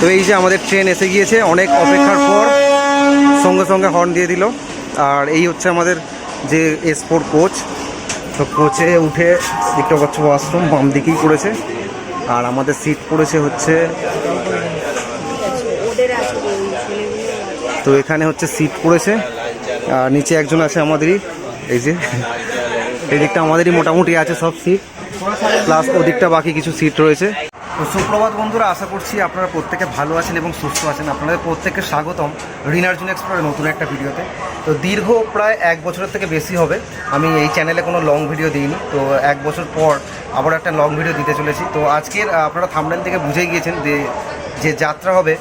তো এই যে আমাদের ট্রেন এসে গিয়েছে, অনেক অপেক্ষার পর সঙ্গে সঙ্গে হর্ন দিয়ে দিল। আর এই হচ্ছে আমাদের যে এস ফোর কোচ তো কোচে উঠে দেখতে পাচ্ছ ওয়াশরুম বাম দিকেই পড়েছে। আর আমাদের সিট পড়েছে হচ্ছে তো এখানে হচ্ছে সিট পড়েছে। আর নিচে একজন আছে আমাদেরই। এই যে এই দিকটা আমাদেরই মোটামুটি আছে সব সিট প্লাস ওদিকটা বাকি কিছু সিট রয়েছে। তো সুপ্রভাত বন্ধুরা, আশা করছি আপনারা প্রত্যেকে ভালো আছেন এবং সুস্থ আছেন। আপনাদের প্রত্যেককে স্বাগতম রিনার্জুন এক্সপ্লোরের নতুন একটা ভিডিওতে। তো দীর্ঘ প্রায় এক বছরের থেকে বেশি হবে, আমি এই চ্যানেলে কোনো লং ভিডিও দিইনি। তো এক বছর পর আবার একটা লং ভিডিও দিতে চলেছি। তো আজকের আপনারা থামলেন থেকে বুঝেই গিয়েছেন যে যে যাত্রা হবে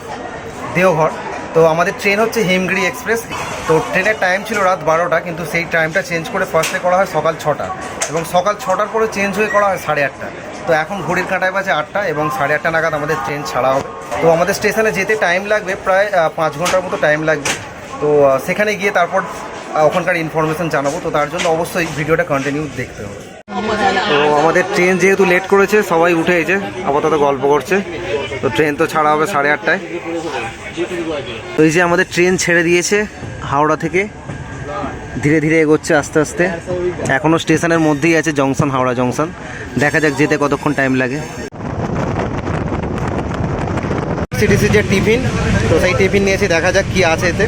দেওঘর। তো আমাদের ট্রেন হচ্ছে হিমগিরি এক্সপ্রেস তো ট্রেনের টাইম ছিল রাত বারোটা, কিন্তু সেই টাইমটা চেঞ্জ করে ফার্স্টে করা হয় সকাল ছটা। এবং সকাল ছটার পরে চেঞ্জ হয়ে করা হয় সাড়ে আটটা। তো এখন ঘড়ির কাঁটায় বাজে আটটা এবং সাড়ে আটটা নাগাদ আমাদের ট্রেন ছাড়া হবে। তো আমাদের স্টেশনে যেতে টাইম লাগবে প্রায় পাঁচ ঘণ্টার মতো টাইম লাগবে। তো সেখানে গিয়ে তারপর ওখানকার ইনফরমেশন জানাব। তো তার জন্য অবশ্যই ভিডিওটা কন্টিনিউ দেখতে হবে। তো আমাদের ট্রেন যেহেতু লেট করেছে, সবাই উঠে এসে আপাতত গল্প করছে। তো ট্রেন তো ছাড়া হবে সাড়ে আটটায়। তো এই যে আমাদের ট্রেন ছেড়ে দিয়েছে হাওড়া থেকে। ধীরে ধীরে এগোচ্ছে আস্তে আস্তে। এখনও স্টেশনের মধ্যেই আছে জংশন, হাওড়া জংশন। দেখা যাক যেতে কতক্ষণ টাইম লাগে। সিটিসি যে টিফিন, তো সেই টিফিন নিয়েছি দেখা যাক কি আছে এতে।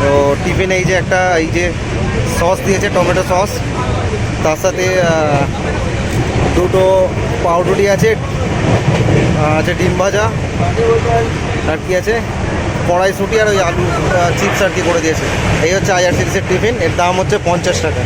তো টিফিন এই যে একটা, এই যে সস দিয়েছে, টমেটো সস তার সাথে দুটো পাউরুটি আছে আছে ডিম ভাজা। আর কি আছে? কড়াইশুটি আর ওই আলু চিপস আর কি করে দিয়েছে। এই হচ্ছে আইআরসিটিসির টিফিন, এর দাম হচ্ছে পঞ্চাশ টাকা।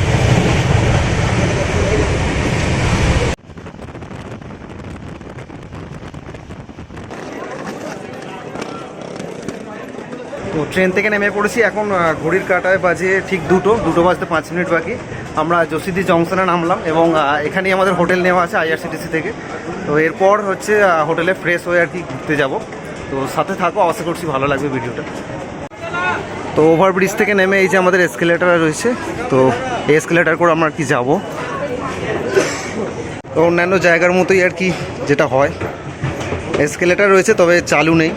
তো ট্রেন থেকে নেমে পড়েছি, এখন ঘড়ির কাটায় বাজে ঠিক দুটো দুটো বাজতে পাঁচ মিনিট বাকি। আমরা যশিদি জংশনে নামলাম এবং এখানেই আমাদের হোটেল নেওয়া আছে আইআরসিটিসি থেকে। তো এরপর হচ্ছে হোটেলে ফ্রেশ হয়ে আর কি ঘুরতে যাব। তো সাথে থাকো, আশা করছি ভালো লাগবে ভিডিওটা। তো ওভারব্রিজ থেকে নেমে এই যে আমাদের এসকেলেটার রয়েছে, তো এসকেলেটার করে আমরা কি যাব। তো অন্যান্য জায়গার মতোই আর কি যেটা হয়। এসকেলেটার রয়েছে, তবে চালু নেই।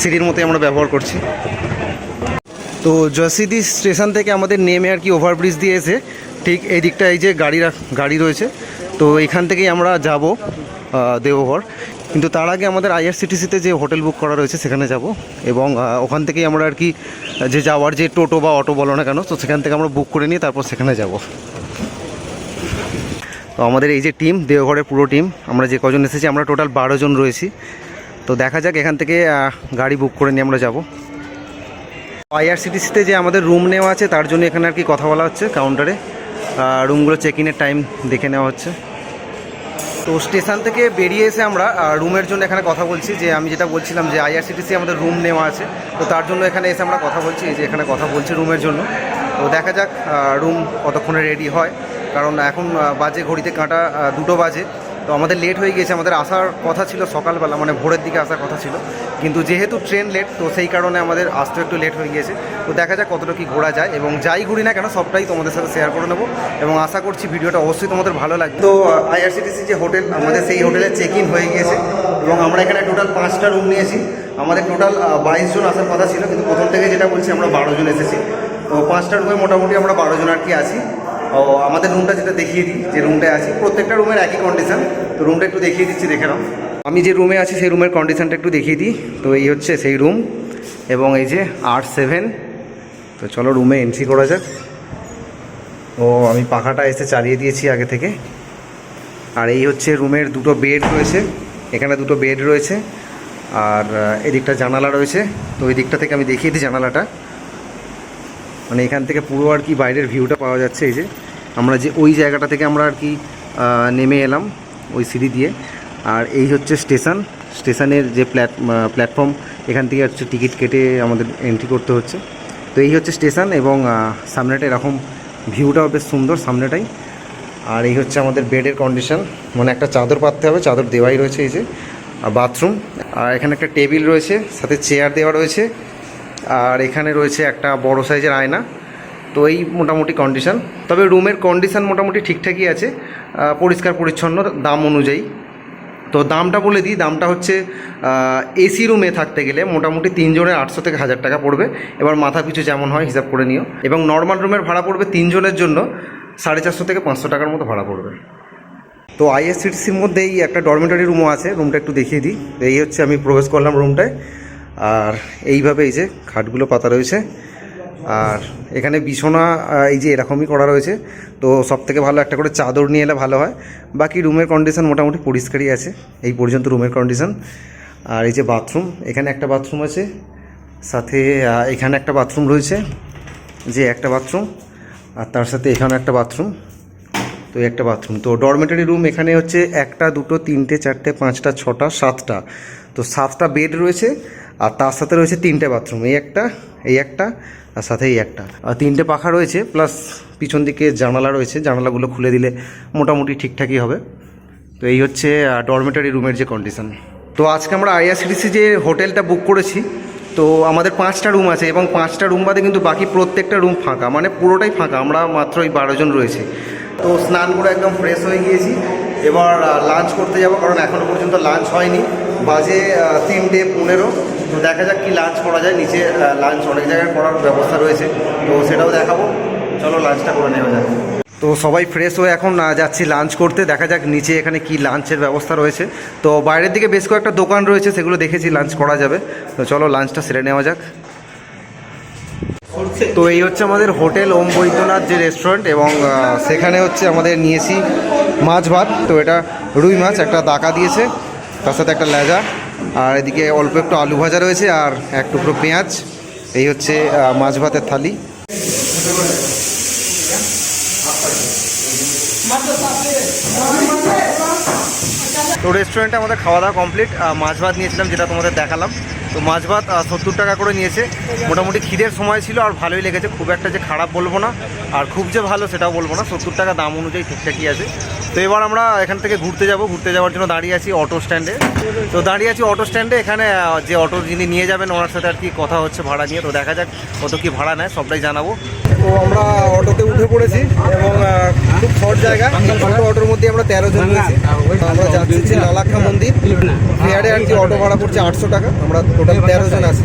সিঁড়ির মতোই আমরা ব্যবহার করছি। তো জসিদি স্টেশন থেকে আমাদের নেমে আর কি ওভারব্রিজ দিয়ে এসে ঠিক এই দিকটা এই যে গাড়ি গাড়ি রয়েছে। তো এখান থেকেই আমরা যাব দেওঘর। কিন্তু তার আগে আমাদের আইআরসিটিসিতে যে হোটেল বুক করা রয়েছে সেখানে যাব এবং ওখান থেকেই আমরা আর কি, যে যাওয়ার যে টোটো বা অটো বলো না কেন, তো সেখান থেকে আমরা বুক করে নিয়ে তারপর সেখানে যাব। তো আমাদের এই যে টিম, দেওঘরের পুরো টিম, আমরা যে কজন এসেছি, আমরা টোটাল বারো জন রয়েছি। তো দেখা যাক, এখান থেকে গাড়ি বুক করে নিয়ে আমরা যাব। আইআরসিটিসিতে যে আমাদের রুম নেওয়া আছে, তার জন্য এখানে আর কি কথা বলা হচ্ছে কাউন্টারে রুমগুলো চেক ইনের টাইম দেখে নেওয়া হচ্ছে। তো স্টেশন থেকে বেরিয়ে এসে আমরা রুমের জন্য এখানে কথা বলছি, যে আমি যেটা বলছিলাম যে আইআরসিটিসি আমাদের রুম নেওয়া আছে, তো তার জন্য এখানে এসে আমরা কথা বলছি যে এখানে কথা বলছি রুমের জন্য। তো দেখা যাক রুম কতক্ষণে রেডি হয়, কারণ এখন বাজে ঘড়িতে কাঁটা দুটো বাজে। তো আমাদের লেট হয়ে গিয়েছে, আমাদের আসার কথা ছিল সকালবেলা মানে ভোরের দিকে আসার কথা ছিল। কিন্তু যেহেতু ট্রেন লেট তো সেই কারণে আমাদের আসতে একটু লেট হয়ে গিয়েছে। তো দেখা যাক কতটা কি ঘোরা যায় এবং যাই ঘুরি না কেন, সবটাই তোমাদের সাথে শেয়ার করে নেব এবং আশা করছি ভিডিওটা অবশ্যই তোমাদের ভালো লাগবে। তো আইআরসিটিসি যে হোটেল আমাদের সেই হোটেলে চেক ইন হয়ে গিয়েছে এবং আমরা এখানে টোটাল পাঁচটা রুম নিয়েছি। আমাদের টোটাল বাইশ জন আসার কথা ছিল, কিন্তু প্রথম থেকে যেটা বলছি, আমরা বারো জন এসেছি। তো পাঁচটা রুমে মোটামুটি আমরা বারো জন আর কি আছি। ও, আমাদের রুমটা যেটা দেখিয়ে দিই, যে রুমটায় আছি, প্রত্যেকটা রুমের একই কন্ডিশন তো রুমটা একটু দেখিয়ে দিচ্ছি, দেখে নাও। আমি যে রুমে আছি, সেই রুমের কন্ডিশনটা একটু দেখিয়ে দিই। তো এই হচ্ছে সেই রুম এবং এই যে আট সেভেন তো চলো রুমে এন্ট্রি করা যাক। ও, আমি পাখাটা এসে চালিয়ে দিয়েছি আগে থেকে। আর এই হচ্ছে রুমের দুটো বেড রয়েছে। এখানে দুটো বেড রয়েছে। আর এদিকটা জানালা রয়েছে। তো ওই দিকটা থেকে আমি দেখিয়ে দিই জানালাটা। মানে এখান থেকে পুরো আর কি বাইরের ভিউটা পাওয়া যাচ্ছে এই যে। আমরা যে ওই জায়গাটা থেকে আমরা আর কি নেমে এলাম ওই সিঁড়ি দিয়ে। আর এই হচ্ছে স্টেশন। স্টেশনের যে প্ল্যাট প্ল্যাটফর্ম, এখান থেকে হচ্ছে টিকিট কেটে আমাদের এন্ট্রি করতে হচ্ছে। তো এই হচ্ছে স্টেশন এবং সামনেটা এরকম ভিউটাও বেশ সুন্দর সামনেটাই। আর এই হচ্ছে আমাদের বেডের কন্ডিশন মানে একটা চাদর পাততে হবে, চাদর দেওয়াই রয়েছে এই যে বাথরুম আর এখানে একটা টেবিল রয়েছে, সাথে চেয়ার দেওয়া রয়েছে। আর এখানে রয়েছে একটা বড় সাইজের আয়না। তো এই মোটামুটি কন্ডিশান তবে রুমের কন্ডিশান মোটামুটি ঠিকঠাকই আছে পরিষ্কার, পরিচ্ছন্ন দাম অনুযায়ী। তো দামটা বলে দিই, দামটা হচ্ছে এসি রুমে থাকতে গেলে মোটামুটি তিনজনের আটশো থেকে হাজার টাকা পড়বে। এবার মাথা পিছু যেমন হয়, হিসাব করে নিও। এবং নর্মাল রুমের ভাড়া পড়বে তিনজনের জন্য সাড়ে চারশো থেকে পাঁচশো টাকার মতো ভাড়া পড়বে। তো আইএসসিটিসির মধ্যেই একটা ডরমেটারি রুমও আছে রুমটা একটু দেখিয়ে দিই। এই হচ্ছে আমি প্রবেশ করলাম রুমটায় আর এইভাবে এই যে খাটগুলো পাতা রয়েছে। আর এখানে বিছনা এই যে এরকমই করা রয়েছে। তো সব থেকে ভালো একটা করে চাদর নিয়ে এলে ভালো হয়। বাকি রুমের কন্ডিশন মোটামুটি পরিষ্কারই আছে, এই পর্যন্ত রুমের কন্ডিশন আর এই যে বাথরুম এখানে একটা বাথরুম আছে। সাথে এখানে একটা বাথরুম রয়েছে, যে একটা বাথরুম আর তার সাথে এখানে একটা বাথরুম তো একটা বাথরুম তো ডরমেটারি রুম এখানে হচ্ছে একটা, দুটো, তিনটে, চারটে, পাঁচটা, ছটা, সাতটা। তো সাতটা বেড রয়েছে, আর তার সাথে রয়েছে তিনটে বাথরুম এই একটা এই একটা আর সাথে এই একটা। আর তিনটে পাখা রয়েছে প্লাস পিছন দিকে জানালা রয়েছে। জানালাগুলো খুলে দিলে মোটামুটি ঠিকঠাকই হবে। তো এই হচ্ছে ডরমেটারি রুমের যে কন্ডিশন তো আজকে আমরা আইআরসিটিসি যে হোটেলটা বুক করেছি, তো আমাদের পাঁচটা রুম আছে এবং পাঁচটা রুম বাদে কিন্তু বাকি প্রত্যেকটা রুম ফাঁকা। মানে পুরোটাই ফাঁকা, আমরা মাত্র এই বারো জন রয়েছি। তো স্নান করে একদম ফ্রেশ হয়ে গিয়েছি। এবার লাঞ্চ করতে যাব, কারণ এখনও পর্যন্ত লাঞ্চ হয়নি। বাজে তিনটে পনেরো। তো দেখা যাক কি লাঞ্চ করা যায়। নিচে লাঞ্চ অনেক জায়গায় করার ব্যবস্থা রয়েছে। তো সেটাও দেখাবো। চলো লাঞ্চটা করে নেওয়া যাক। তো সবাই ফ্রেশ হয়ে এখন যাচ্ছি লাঞ্চ করতে। দেখা যাক নিচে এখানে কি লাঞ্চের ব্যবস্থা রয়েছে। তো বাইরের দিকে বেশ কয়েকটা দোকান রয়েছে, সেগুলো দেখেছি লাঞ্চ করা যাবে। তো চলো লাঞ্চটা সেরে নেওয়া যাক। তো এই হচ্ছে আমাদের হোটেল ওম বৈদ্যনাথ যে রেস্টুরেন্ট এবং সেখানে হচ্ছে আমাদের নিয়েছি মাছ ভাত। তো এটা রুই মাছ, একটা দাকা দিয়েছে। তার সাথে একটা লেজা, আর এদিকে অল্প একটু আলু ভাজা রয়েছে আর এক টুকরো পেঁয়াজ। এই হচ্ছে মাছ ভাতের থালি। তো রেস্টুরেন্টে আমাদের খাওয়া দাওয়া কমপ্লিট মাছ ভাত নিয়েছিলাম যেটা তোমাদের দেখালাম। তো মাছ ভাত সত্তর টাকা করে নিয়েছে। মোটামুটি খিদের সময় ছিল আর ভালোই লেগেছে। খুব একটা যে খারাপ বলব না। আর খুব যে ভালো সেটাও বলব না। সত্তর টাকা দাম অনুযায়ী ঠিকঠাকই আছে। তো এবার আমরা এখান থেকে ঘুরতে যাব। ঘুরতে যাওয়ার জন্য দাঁড়িয়ে আছি অটো স্ট্যান্ডে তো দাঁড়িয়ে আছি অটো স্ট্যান্ডে এখানে যে অটো যিনি নিয়ে যাবেন, ওনার সাথে আর কি কথা হচ্ছে ভাড়া নিয়ে। তো দেখা যাক কত কি ভাড়া নেয়, সবটাই জানাব। তো আমরা অটোতে উঠে পড়েছি এবং খুব শর্ট জায়গা। ছোটো অটোর মধ্যে আমরা তেরো জন রয়েছি। আমরা যাচ্ছি নলাক্ষা মন্দির। ফেয়ারে আর কি অটো ভাড়া পড়ছে আটশো টাকা। আমরা টোটাল তেরো জন আছি।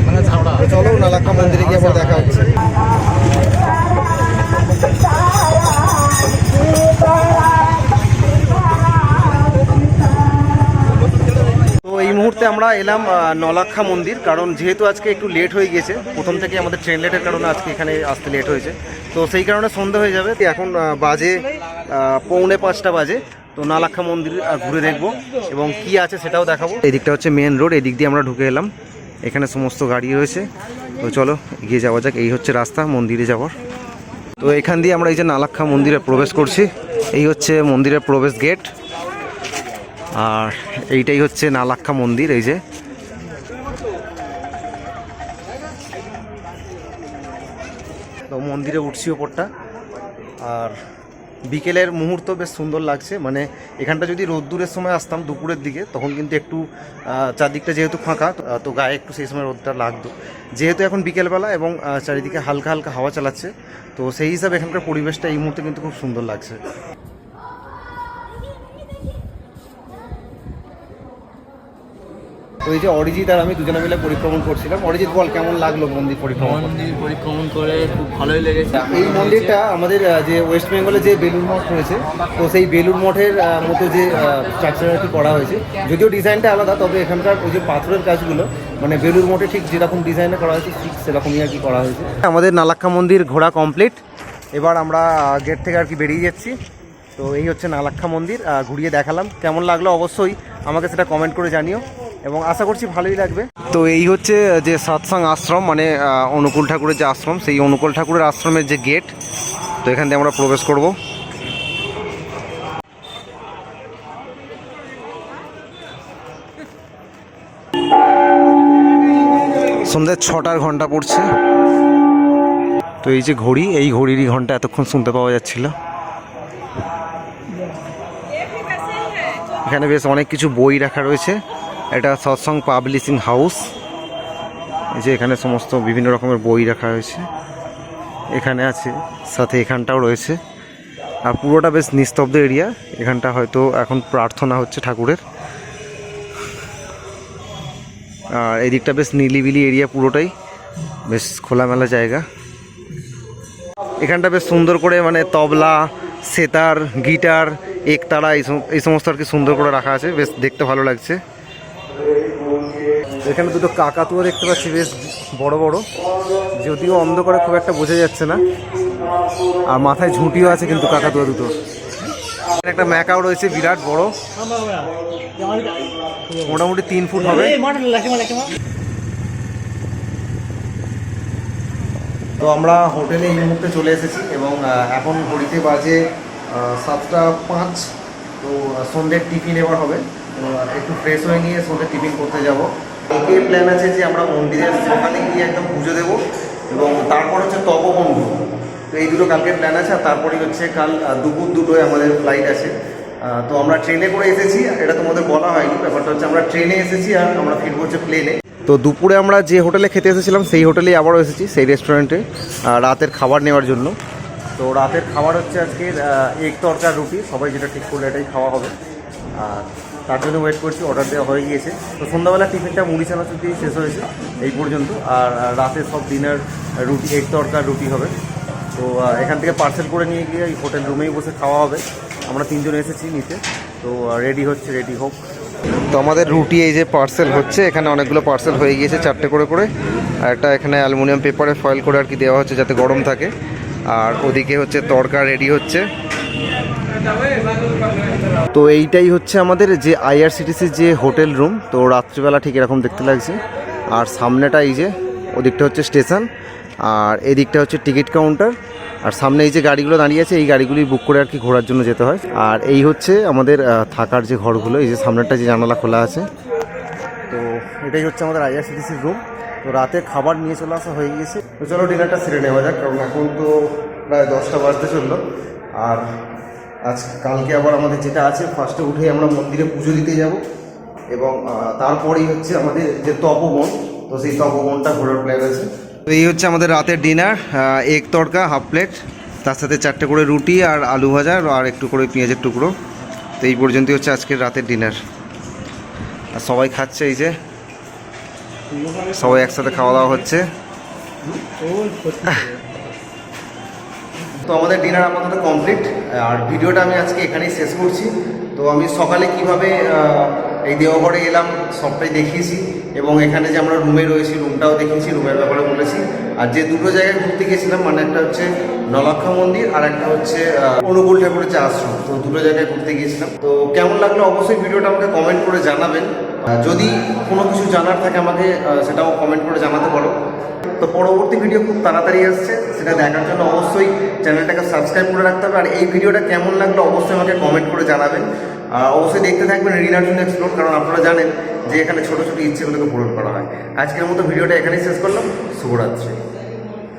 চলো নালাক্ষা মন্দিরে গিয়ে আবার দেখা হচ্ছে। মুহূর্তে আমরা এলাম নলাক্ষা মন্দির, কারণ যেহেতু আজকে একটু লেট হয়ে গিয়েছে, প্রথম থেকে আমাদের ট্রেন লেটের কারণে আজকে এখানে আসতে লেট হয়েছে। তো সেই কারণে সন্ধে হয়ে যাবে এখন বাজে পৌনে পাঁচটা বাজে, তো নালাক্ষা মন্দির ঘুরে দেখব এবং কি আছে সেটাও দেখাবো। এই দিকটা হচ্ছে মেন রোড এই দিক দিয়ে আমরা ঢুকে এলাম। এখানে সমস্ত গাড়ি রয়েছে। তো চলো, এগিয়ে যাওয়া যাক, এই হচ্ছে রাস্তা, মন্দিরে যাওয়ার। তো এখান দিয়ে আমরা এই যে নালাক্ষা মন্দিরে প্রবেশ করছি, এই হচ্ছে মন্দিরের প্রবেশ গেট আর এইটাই হচ্ছে নালাক্ষা মন্দির, এই যে। তো মন্দিরে উঠছি ওপরটা। আর বিকেলের মুহূর্ত বেশ সুন্দর লাগছে। মানে এখানটা যদি রোদ্দুরের সময় আসতাম দুপুরের দিকে, তখন কিন্তু একটু চারদিকটা যেহেতু ফাঁকা, তো- গায়ে একটু সেই সময় রোদটা লাগতো। যেহেতু এখন বিকেলবেলা এবং চারিদিকে হালকা হালকা হাওয়া চালাচ্ছে, তো সেই হিসাবে এখানকার পরিবেশটা এই মুহূর্তে কিন্তু খুব সুন্দর লাগছে। তো এই যে অরিজিৎ আর আমি দুজনে মিলে পরিক্রমণ করছিলাম। অরিজিৎ বল কেমন লাগল মন্দির পরিক্রমণ মন্দির পরিক্রমণ করে খুব ভালোই লেগেছে। এই মন্দিরটা আমাদের যে ওয়েস্ট বেঙ্গলে যে বেলুর মঠ রয়েছে তো সেই বেলুর মঠের মতো যে স্ট্রাকচার আর কি করা হয়েছে যদিও ডিজাইনটা আলাদা তবে এখানকার ওই যে পাথরের কাজগুলো মানে বেলুর মঠে ঠিক যেরকম ডিজাইনে করা হয়েছে ঠিক সেরকমই আর কি করা হয়েছে। আমাদের নালাক্ষা মন্দির ঘোরা কমপ্লিট এবার আমরা গেট থেকে আর কি বেরিয়ে যাচ্ছি। তো এই হচ্ছে নালাক্ষা মন্দির ঘুরিয়ে দেখালাম। কেমন লাগল অবশ্যই আমাকে সেটা কমেন্ট করে জানিও। এবং আশা করছি ভালোই লাগবে। তো এই হচ্ছে যে সৎসাং আশ্রম মানে অনুকূল ঠাকুরের যে আশ্রম, সেই অনুকূল ঠাকুরের আশ্রমের যে গেট, তো এখান দিয়ে আমরা প্রবেশ করব। সন্ধ্যে ছটার ঘণ্টা পড়ছে। তো এই যে ঘড়ি, এই ঘড়িরই ঘণ্টা এতক্ষণ শুনতে পাওয়া যাচ্ছিল। এখানে বেশ অনেক কিছু বই রাখা রয়েছে। এটা সৎসং পাবলিশিং হাউস। এই যে এখানে সমস্ত বিভিন্ন রকমের বই রাখা হয়েছে। এখানে আছে, সাথে এখানটাও রয়েছে। আর পুরোটা বেশ নিস্তব্ধ এরিয়া। এখানটা হয়তো এখন প্রার্থনা হচ্ছে ঠাকুরের। আর এদিকটা বেশ নিলিবিলি এরিয়া পুরোটাই। বেশ খোলামেলা জায়গা। এখানটা বেশ সুন্দর করে মানে তবলা, সেতার, গিটার, একতারা এই সমস্ত আর কি সুন্দর করে রাখা আছে। বেশ দেখতে ভালো লাগছে। এখানে দুটো কাকাতুয়া দেখতে পাচ্ছি, বেশ বড় বড়। যদিও অন্ধকারে খুব একটা বোঝা যাচ্ছে না। আর মাথায় ঝুঁটিও আছে কিন্তু কাকাতুয়া দুটো। একটা ম্যাকাও রয়েছে, বিরাট বড়। মোটামুটি তিন ফুট হবে। তো আমরা হোটেলে এই মুহূর্তে চলে এসেছি এবং এখন ঘড়িতে বাজে সাতটা পাঁচ। তো সন্ধ্যের টিফিন এবার হবে। একটু ফ্রেশ হয়ে নিয়ে সন্ধ্যের টিফিন করতে যাব। একে প্ল্যান আছে যে আমরা মন্দিরের সকালে গিয়ে একদম পুজো দেবো এবং তারপর হচ্ছে তপবন্ধু। তো এই দুটো কালকে প্ল্যান আছে, আর তারপরেই হচ্ছে কাল দুপুর দুটোয় আমাদের ফ্লাইট আছে। তো আমরা ট্রেনে করে এসেছি, এটা তোমাদের বলা হয়নি, ব্যাপারটা হচ্ছে আমরা ট্রেনে এসেছি আর আমরা ফিরবো হচ্ছে প্লেনে তো দুপুরে আমরা যে হোটেলে খেতে এসেছিলাম, সেই হোটেলেই আবারও এসেছি, সেই রেস্টুরেন্টে রাতের খাবার নেওয়ার জন্য। তো রাতের খাবার হচ্ছে আজকে এক তরকার রুটি, সবাই যেটা ঠিক করলে এটাই খাওয়া হবে। আর তার জন্য ওয়েট করছি অর্ডার দেওয়া হয়ে গিয়েছে। তো সন্ধ্যাবেলা টিফিনটা মুড়ি চানাচুর দিয়ে শেষ হয়েছে, এই পর্যন্ত। আর রাতে সব ডিনার রুটি এক তরকার রুটি হবে। তো এখান থেকে পার্সেল করে নিয়ে গিয়ে এই হোটেল রুমেই বসে খাওয়া হবে। আমরা তিনজন এসেছি নিতে তো রেডি হচ্ছে রেডি হোক। তো আমাদের রুটি এই যে পার্সেল হচ্ছে, এখানে অনেকগুলো পার্সেল হয়ে গিয়েছে, চারটে করে করে। আর একটা এখানে অ্যালুমিনিয়াম পেপারে ফয়েল করে আর কি দেওয়া হচ্ছে যাতে গরম থাকে। আর ওদিকে হচ্ছে তরকা রেডি হচ্ছে। তো এইটাই হচ্ছে আমাদের যে আইআরসিটিসির যে হোটেল রুম, তো রাত্রিবেলা ঠিক এরকম দেখতে লাগছে। আর সামনেটা এই যে, ওদিকটা হচ্ছে স্টেশন, আর এদিকটা হচ্ছে টিকিট কাউন্টার, আর সামনে এই যে গাড়িগুলো দাঁড়িয়ে আছে, এই গাড়িগুলি বুক করে আর কি ঘোরার জন্য যেতে হয়। আর এই হচ্ছে আমাদের থাকার যে ঘরগুলো, এই যে সামনেরটা যে জানালা খোলা আছে। তো এটাই হচ্ছে আমাদের আইআরসিটিসির রুম। তো রাতে খাবার নিয়ে চলে আসা হয়ে গিয়েছে। তো চলো ডিনারটা সেরে নেওয়া যাক, কারণ এখন তো প্রায় দশটা বাজতে চলল। আর আজ কালকে আবার আমাদের যেটা আছে ফার্স্টে উঠেই আমরা মন্দিরে পুজো দিতে যাব এবং তারপরেই হচ্ছে আমাদের যে তপবন তো সেই তপবনটা ঘোরার প্ল্যান আছে। তো এই হচ্ছে আমাদের রাতের ডিনার এক তড়কা হাফ প্লেট তার সাথে চারটে করে রুটি আর আলু ভাজা আর একটু করে পেঁয়াজের টুকরো। তো এই পর্যন্তই হচ্ছে আজকের রাতের ডিনার আর সবাই খাচ্ছে এই যে সবাই একসাথে খাওয়া দাওয়া হচ্ছে। তো আমাদের ডিনার আপাতত কমপ্লিট আর ভিডিওটা আমি আজকে এখানেই শেষ করছি। তো আমি সকালে কীভাবে এই দেওঘরে এলাম সবটাই দেখিয়েছি। এবং এখানে যে আমরা রুমে রয়েছি রুমটাও দেখেছি রুমের ব্যাপারে বলেছি। আর যে দুটো জায়গায় ঘুরতে গিয়েছিলাম মানে একটা হচ্ছে নলাক্ষা মন্দির আর একটা হচ্ছে অনুকূল ঠাকুরের যে আশ্রম। তো দুটো জায়গায় ঘুরতে গিয়েছিলাম। তো কেমন লাগল অবশ্যই ভিডিওটা আমাকে কমেন্ট করে জানাবেন। যদি কোনো কিছু জানার থাকে আমাকে সেটাও কমেন্ট করে জানাতে পারো। তো পরবর্তী ভিডিও খুব তাড়াতাড়ি আসছে, সেটা দেখার জন্য অবশ্যই চ্যানেলটাকে সাবস্ক্রাইব করে রাখতে হবে। আর এই ভিডিওটা কেমন লাগল অবশ্যই আমাকে কমেন্ট করে জানাবেন। অবশ্যই দেখতে থাকবেন রিনার্জুন এক্সপ্লোর, কারণ আপনারা জানেন যে এখানে ছোটো ছোটো ইচ্ছেগুলোকে পূরণ করা হয়। আজকের মতো ভিডিওটা এখানেই শেষ করলাম। শুভরাত্রি।